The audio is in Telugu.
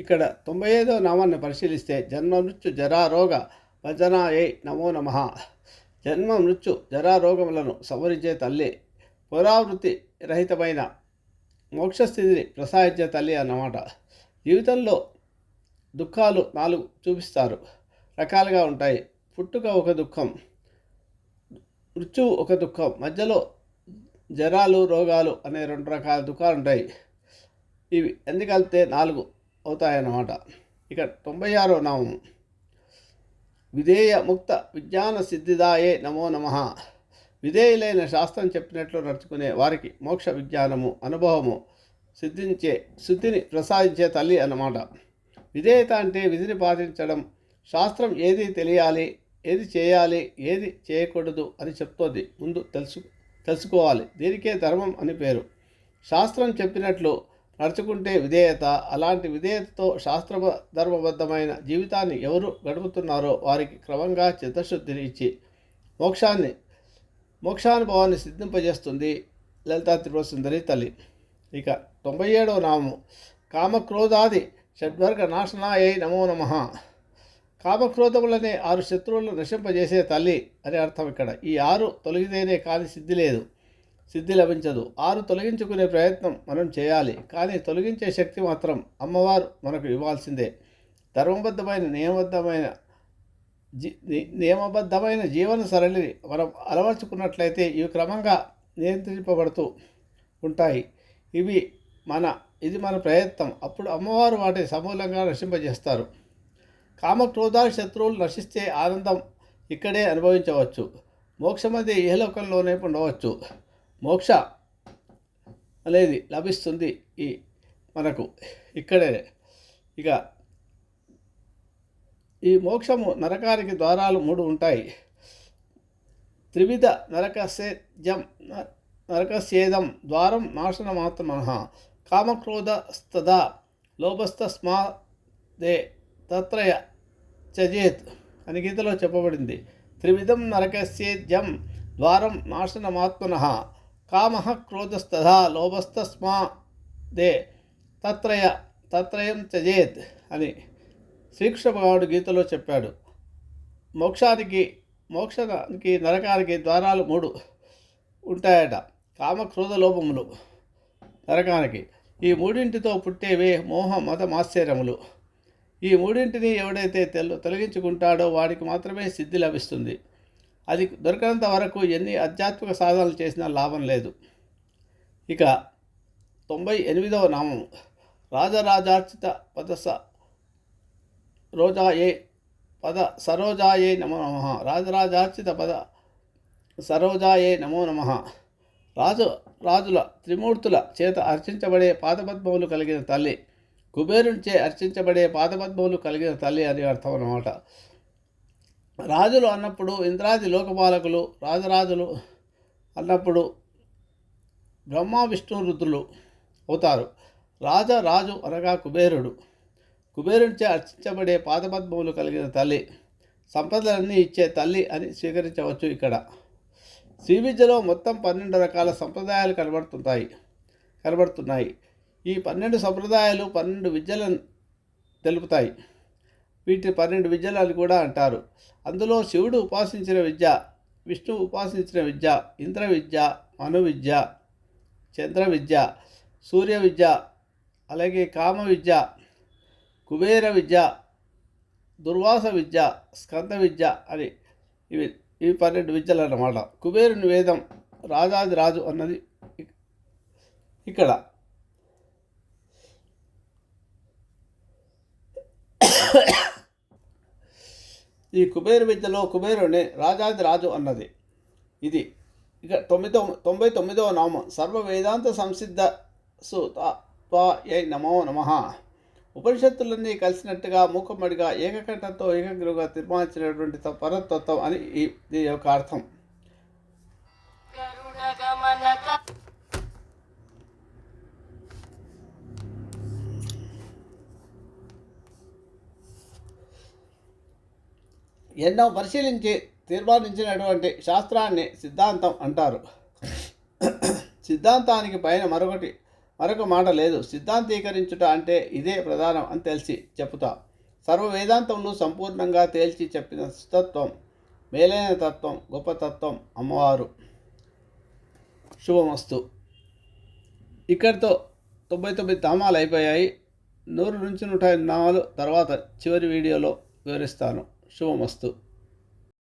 ఇక్కడ తొంభై ఐదవ నామాన్ని పరిశీలిస్తే జన్మ మృత్యు జరారోగ భజనాయే నమో నమ. జన్మ మృత్యు జరారోగములను సవరించే తల్లి పురావృత్తి రహితమైన మోక్షస్థితిని ప్రసాదించే తల్లి అన్నమాట. జీవితంలో దుఃఖాలు నాలుగు చూపిస్తారు. రకాలుగా ఉంటాయి. పుట్టుక ఒక దుఃఖం మృత్యువు ఒక దుఃఖం మధ్యలో జరాలు రోగాలు అనే రెండు రకాల దుఃఖాలు ఉంటాయి ఇవి ఎందుకలితే నాలుగు అవుతాయన్నమాట. ఇక తొంభై ఆరో నామం విధేయ ముక్త విజ్ఞాన సిద్ధిదాయే నమో నమ. విధేయులైన శాస్త్రం చెప్పినట్లు నడుచుకునే వారికి మోక్ష విజ్ఞానము అనుభవము సిద్ధించే శుద్ధిని ప్రసాదించే తల్లి అన్నమాట. విధేయత అంటే విధిని పాటించడం. శాస్త్రం ఏది తెలియాలి ఏది చేయాలి ఏది చేయకూడదు అని చెప్తోంది. ముందు తెలుసు తెలుసుకోవాలి. దీనికే ధర్మం అని పేరు. శాస్త్రం చెప్పినట్లు నడుచుకుంటే విధేయత అలాంటి విధేయతతో శాస్త్ర ధర్మబద్ధమైన జీవితాన్ని ఎవరు గడుపుతున్నారో వారికి క్రమంగా చిత్తశుద్ధిని ఇచ్చి మోక్షాన్ని మోక్షానుభవాన్ని సిద్ధింపజేస్తుంది లలితా త్రిపుర సుందరి తల్లి. ఇక తొంభై ఏడవ నామము కామక్రోధాది షడ్వర్గ నాశనాయ నమో నమ. కామక్రోధములనే ఆరు శత్రువులను నశింపజేసే తల్లి అని అర్థం ఇక్కడ. ఈ ఆరు తొలగితేనే కాని సిద్ధి లేదు. సిద్ధి లభించదు. ఆరు తొలగించుకునే ప్రయత్నం మనం చేయాలి. కానీ తొలగించే శక్తి మాత్రం అమ్మవారు మనకు ఇవ్వాల్సిందే. ధర్మబద్ధమైన నియమబద్ధమైన జీ నియమబద్ధమైన జీవన సరళిని మనం అలవర్చుకున్నట్లయితే ఇవి క్రమంగా నియంత్రింపబడుతూ ఉంటాయి. ఇవి మన ఇది మన ప్రయత్నం. అప్పుడు అమ్మవారు వాటిని సమూలంగా నశింపజేస్తారు. కామక్రోధాలు శత్రువులు నశిస్తే ఆనందం ఇక్కడే అనుభవించవచ్చు. మోక్షమది లోకంలోనే ఉండవచ్చు. మోక్ష అనేది లభిస్తుంది ఈ మనకు ఇక్కడే. ఇక ఈ మోక్షము నరకానికి ద్వారాలు మూడు ఉంటాయి. త్రివిధ నరకసేజం నరకసేదం ద్వారం నాశనమాత్మన కామక్రోధస్తదా లోభస్తస్మా దే తత్రయ చజేత్ అని గీతలో చెప్పబడింది. త్రివిధం నరకస్యేద్యం ద్వారం నాశనమాత్మన కామ క్రోధస్తథా లోభస్తస్మా దే తత్రయ తత్రయం త్యజేత్ అని శ్రీకృష్ణ భగవానుడు గీతలో చెప్పాడు. మోక్షానికి మోక్షానికి నరకానికి ద్వారాలు మూడు ఉంటాయట. కామ క్రోధ లోపములు నరకానికి. ఈ మూడింటితో పుట్టేవే మోహ మత మాశ్చర్యములు ఈ మూడింటిని ఎవడైతే తెలు తొలగించుకుంటాడో వాడికి మాత్రమే సిద్ధి లభిస్తుంది. అది దొరికినంత వరకు ఎన్ని ఆధ్యాత్మిక సాధనలు చేసినా లాభం లేదు. ఇక తొంభై ఎనిమిదవ నామం. రాజరాజార్చిత పదస రోజాయే పద సరోజాయే నమో నమ. రాజరాజార్చిత పద సరోజాయే నమో నమ. రాజు రాజుల త్రిమూర్తుల చేత అర్చించబడే పాదపద్మములు కలిగిన తల్లి కుబేరునిచే అర్చించబడే పాదపద్మములు కలిగిన తల్లి అని అర్థం అన్నమాట. రాజులు అన్నప్పుడు ఇంద్రాది లోకపాలకులు రాజరాజులు అన్నప్పుడు బ్రహ్మ విష్ణు రుద్రులు అవుతారు. రాజ రాజు అనగా కుబేరుడు. కుబేరునిచే అర్చించబడే పాదపద్మములు కలిగిన తల్లి సంపదలన్నీ ఇచ్చే తల్లి అని స్వీకరించవచ్చు ఇక్కడ. శ్రీ విద్యలో మొత్తం పన్నెండు రకాల సంప్రదాయాలు కనబడుతుంటాయి కనబడుతున్నాయి. ఈ పన్నెండు సంప్రదాయాలు పన్నెండు విద్యలను తెలుపుతాయి. వీటి పన్నెండు విద్యలు అని కూడా అంటారు. అందులో శివుడు ఉపాసించిన విద్య విష్ణు ఉపాసించిన విద్య ఇంద్ర విద్య మను విద్య చంద్ర విద్య సూర్య విద్య అలాగే కామ విద్య కుబేర విద్య దుర్వాస విద్య స్కంద విద్య అని ఇవి ఇవి పన్నెండు విద్యలు అన్నమాట. కుబేరుని వేదం రాజాది రాజు అన్నది ఇక్కడ. ఈ కుబేర విద్యలో కుబేరుని రాజాది రాజు అన్నది. ఇది ఇక తొమ్మిదో తొంభై తొమ్మిదవ నామం. సర్వ వేదాంత సంసిద్ధ సు త్వయై నమో నమ. ఉపనిషత్తులన్నీ కలిసినట్టుగా మూకమ్మడిగా ఏకకంఠంతో ఏకగ్రుగా తీర్మానించినటువంటి త- పరతత్వం అని ఈ దీని యొక్క అర్థం. ఎన్నో పరిశీలించి తీర్మానించినటువంటి శాస్త్రాన్ని సిద్ధాంతం అంటారు. సిద్ధాంతానికి పైన మరొకటి మరొక మాట లేదు. సిద్ధాంతీకరించుట అంటే ఇదే ప్రధానం అని తెలిసి చెప్తా సర్వ వేదాంతంలో సంపూర్ణంగా తేల్చి చెప్పిన తత్వం మేలైన తత్వం గొప్ప తత్వం అమ్మవారు. శుభమస్తు. ఇక్కడితో తొంభై తొమ్మిది తామాలు అయిపోయాయి. నూరు నుంచి నూట ఐదు నామాలు తర్వాత చివరి వీడియోలో వివరిస్తాను. శుభమస్తు